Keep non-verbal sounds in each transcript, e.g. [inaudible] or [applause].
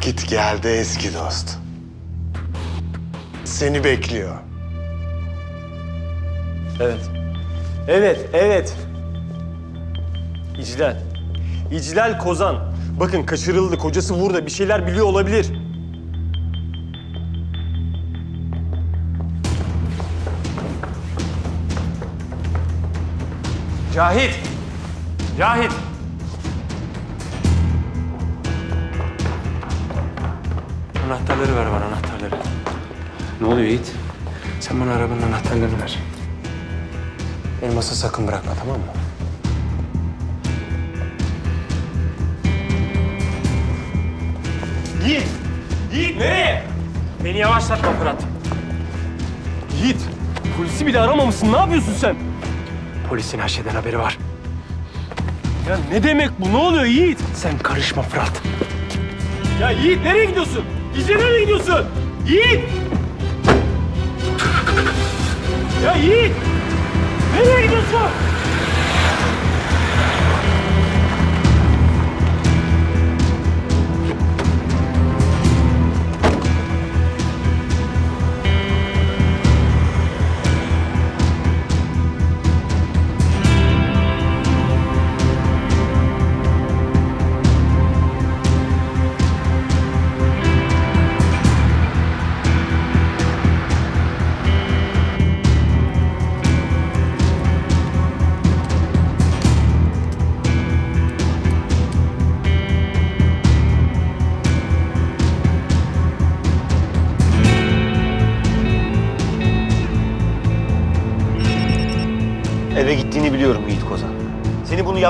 Vakit geldi eski dost. Seni bekliyor. Evet. Evet, evet. İclal. İclal Kozan. Bakın kaçırıldı. Kocası burada. Bir şeyler biliyor olabilir. Cahit. Cahit. Anahtarları ver bana anahtarları. Ne oluyor Yiğit? Sen bana arabanın anahtarlarını ver. Elmas'ı sakın bırakma tamam mı? Yiğit! Yiğit nereye? Beni yavaşlatma Fırat. Yiğit! Polisi bile aramamışsın. Ne yapıyorsun sen? Polisin her şeyden haberi var. Ya ne demek bu? Ne oluyor Yiğit? Sen karışma Fırat. Ya Yiğit nereye gidiyorsun? İyice nereye gidiyorsun? Yiğit! Ya Yiğit! Nereye gidiyorsun?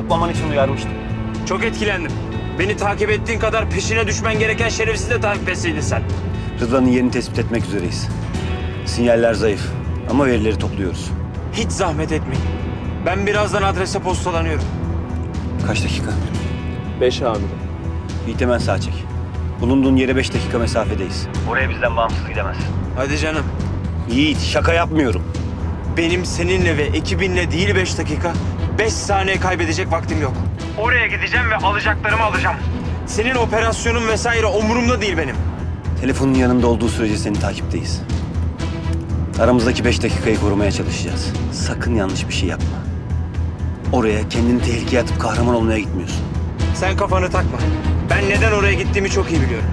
Yapmaman için uyarmıştım. Çok etkilendim. Beni takip ettiğin kadar peşine düşmen gereken şerefsiz de takip etseydin sen. Rıdvan'ın yerini tespit etmek üzereyiz. Sinyaller zayıf ama verileri topluyoruz. Hiç zahmet etmeyin. Ben birazdan adrese postalanıyorum. Kaç dakika? Beş amirim. Yiğit hemen sağ çek. Bulunduğun yere beş dakika mesafedeyiz. Oraya bizden bağımsız gidemezsin. Hadi canım. Yiğit şaka yapmıyorum. Benim seninle ve ekibinle değil beş dakika, beş saniye kaybedecek vaktim yok. Oraya gideceğim ve alacaklarımı alacağım. Senin operasyonun vesaire umurumda değil benim. Telefonun yanında olduğu sürece seni takipteyiz. Aramızdaki beş dakikayı korumaya çalışacağız. Sakın yanlış bir şey yapma. Oraya kendini tehlikeye atıp kahraman olmaya gitmiyorsun. Sen kafanı takma. Ben neden oraya gittiğimi çok iyi biliyorum.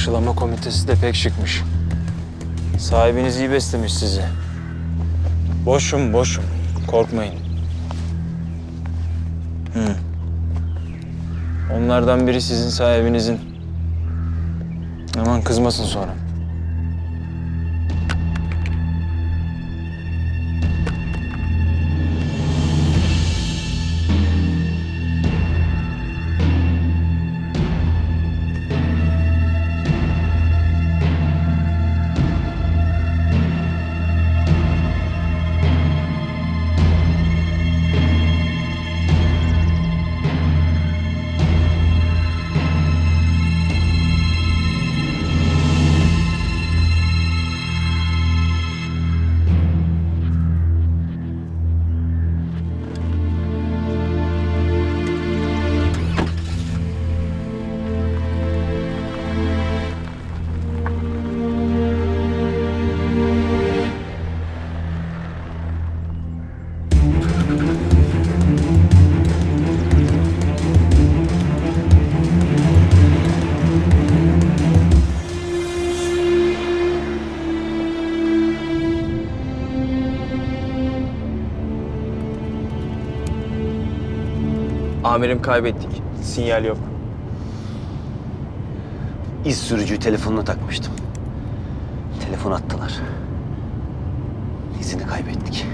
Karşılama komitesi de pek şıkmış. Sahibiniz iyi beslemiş sizi. Boşum, boşum. Korkmayın. Hı. Onlardan biri sizin sahibinizin. Aman kızmasın sonra. Amirim kaybettik. Sinyal yok. İz sürücüyü telefonuna takmıştım. Telefon attılar. İzini kaybettik.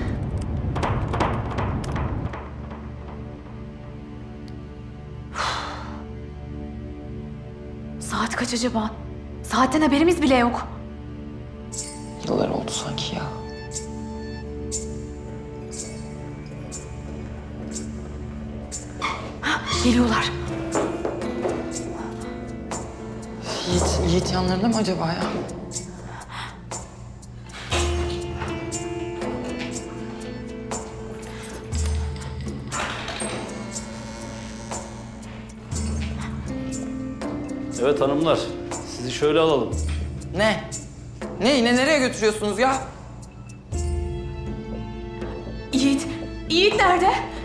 Saat kaç acaba? Saatten haberimiz bile yok. Yıllar Geliyorlar. Yiğit, Yiğit yanlarında mı acaba ya? Evet hanımlar, sizi şöyle alalım. Ne? Ne yine nereye götürüyorsunuz ya? Yiğit. Yiğit nerede?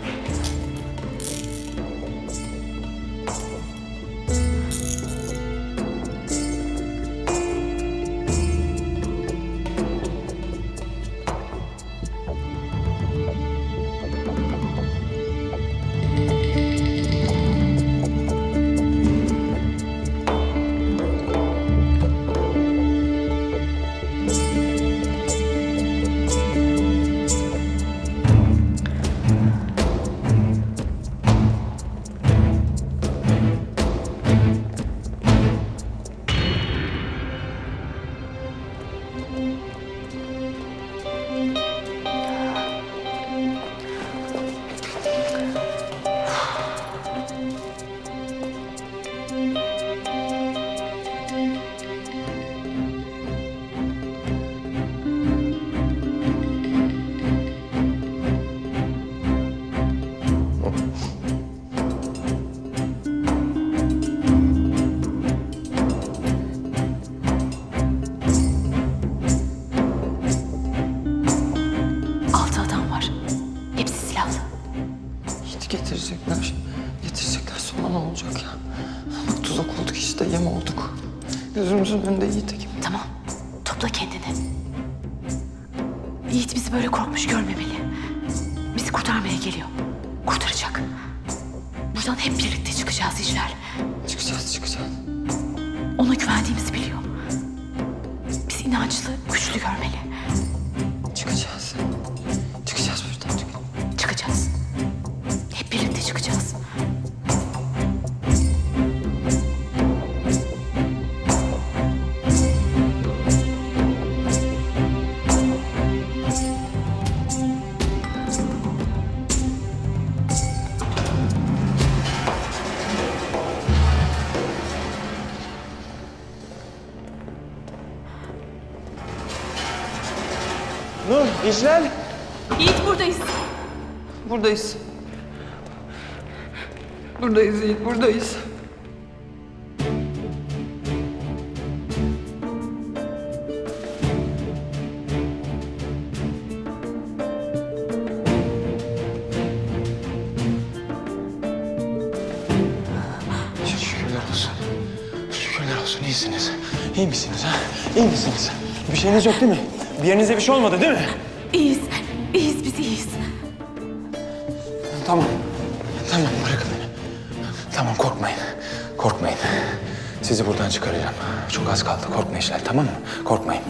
Önünde Yiğit'e? Tamam. Topla kendini. Yiğit bizi böyle korkmuş görmemeli. Bizi kurtarmaya geliyor. Kurtaracak. Buradan hep birlikte çıkacağız İcler. Çıkacağız çıkacağız. Ona güvendiğimizi biliyor. Biz inançlı, güçlü görmeli. Nur, İclal. Yiğit buradayız. Buradayız. Buradayız Yiğit buradayız. Şükürler olsun. Şükürler olsun iyisiniz. İyi misiniz ha? İyi misiniz? Bir şeyiniz yok değil mi? Bir yerinize bir şey olmadı değil mi? İyiyiz. İyiyiz biz iyiyiz. Tamam. Tamam bırakın beni. Tamam korkmayın. Korkmayın. Sizi buradan çıkaracağım. Çok az kaldı. Korkma işler tamam mı? Korkmayın.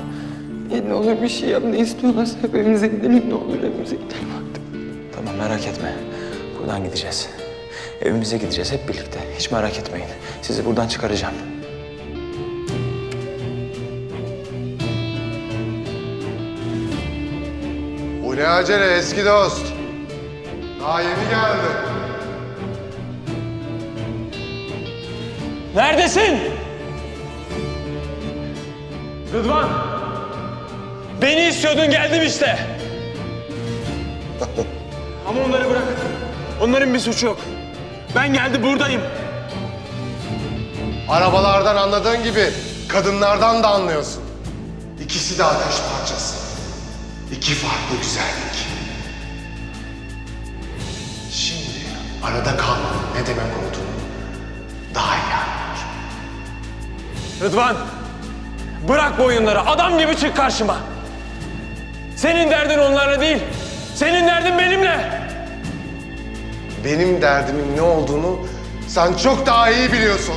Yiğit ne olur bir şey yap ne istiyorlarsa evimize gidelim ne olur evimize gidelim artık. Tamam merak etme. Buradan gideceğiz. Evimize gideceğiz hep birlikte. Hiç merak etmeyin. Sizi buradan çıkaracağım. Ne acele eski dost? Daha yeni geldi. Neredesin? Rıdvan! Beni istiyordun geldim işte. [laughs] Ama onları bırak. Onların bir suçu yok. Ben geldi buradayım. Arabalardan anladığın gibi kadınlardan da anlıyorsun. İkisi de ateş parçası. İki farklı güzellik. Şimdi arada kalmanın ne demek olduğunu daha iyi anlıyorsun. Rıdvan! Bırak bu oyunları. Adam gibi çık karşıma. Senin derdin onlarla değil. Senin derdin benimle. Benim derdimin ne olduğunu sen çok daha iyi biliyorsun.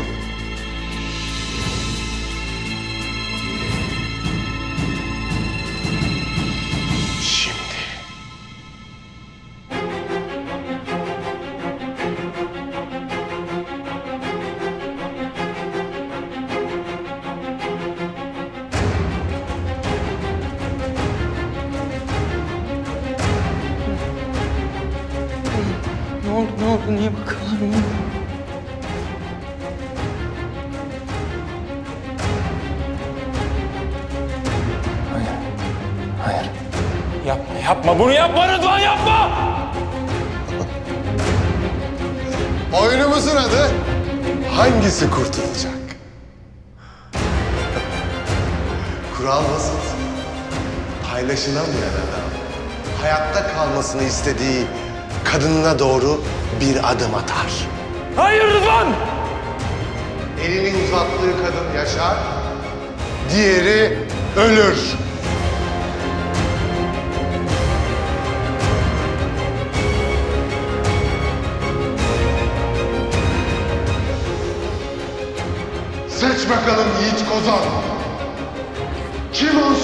Oldu? Niye bakıyorlar bilmiyorum. Hayır. Hayır. Yapma, yapma. Bunu yapma Rıdvan, yapma! Oyunumuzun adı hangisi kurtulacak? Kural basit. Paylaşılamayan adam hayatta kalmasını istediği kadınına doğru bir adım atar. Hayır Rıdvan! Elini uzattığı kadın yaşar, diğeri ölür. Seç bakalım Yiğit Kozan. Kim o